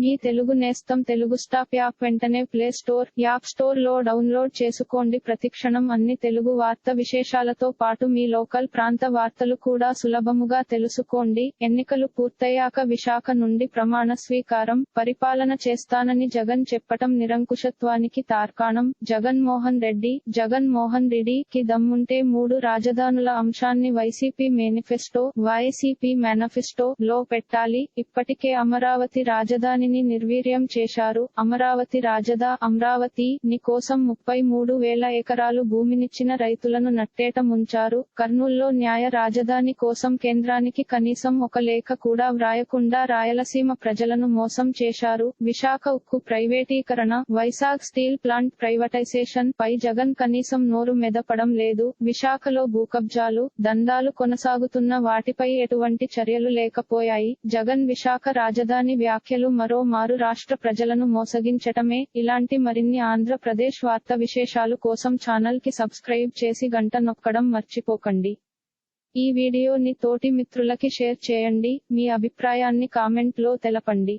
మీ తెలుగు నేస్తం Telugu stop app వెంటనే play store app స్టోర్లో డౌన్లోడ్ చేసుకోండి. ప్రతిక్షణం అన్ని తెలుగు వార్త విశేషాలతో పాటు మీ లోకల్ ప్రాంత వార్తలు కూడా సులభముగా తెలుసుకోండి. ఎన్నికలు పూర్తయ్యాక విశాఖ నుండి ప్రమాణ స్వీకారం పరిపాలన చేస్తానని జగన్ చెప్పటం నిరంకుశత్వానికి తార్కాణం. జగన్ మోహన్ రెడ్డి జగన్ మోహన్ రెడ్డి కి దమ్ముంటే మూడు రాజధానుల అంశాన్ని వైసీపీ మేనిఫెస్టో వైసీపీ మేనిఫెస్టో లో పెట్టాలి. ఇప్పటికే అమరావతి రాజధాని దానిని నిర్వీర్యం చేశారు. అమరావతి రాజదా అమరావతి ని కోసం ముప్పై మూడు వేల ఎకరాలు భూమినిచ్చిన రైతులను నట్టేట ముంచారు. కర్నూల్లో న్యాయ రాజధాని కోసం కేంద్రానికి కనీసం ఒక లేఖ కూడా వ్రాయకుండా రాయలసీమ ప్రజలను మోసం చేశారు. విశాఖ ఉక్కు ప్రైవేటీకరణ వైశాఖ్ స్టీల్ ప్లాంట్ ప్రైవటైజేషన్ పై జగన్ కనీసం నోరు మెదపడం లేదు. విశాఖలో భూకబ్జాలు దందాలు కొనసాగుతున్న వాటిపై ఎటువంటి చర్యలు లేకపోయాయి. జగన్ విశాఖ రాజధాని వ్యాఖ్యలు మరో మారు రాష్ట్ర ప్రజలను మోసగించటమే ఇలాంటి మరిన్ని ఆంధ్రప్రదేశ్ వార్త విశేషాలు కోసం ఛానల్కి సబ్స్క్రైబ్ చేసి గంట నొక్కడం మర్చిపోకండి. ఈ వీడియోని తోటి మిత్రులకి షేర్ చేయండి మీ అభిప్రాయాన్ని కామెంట్లో తెలపండి.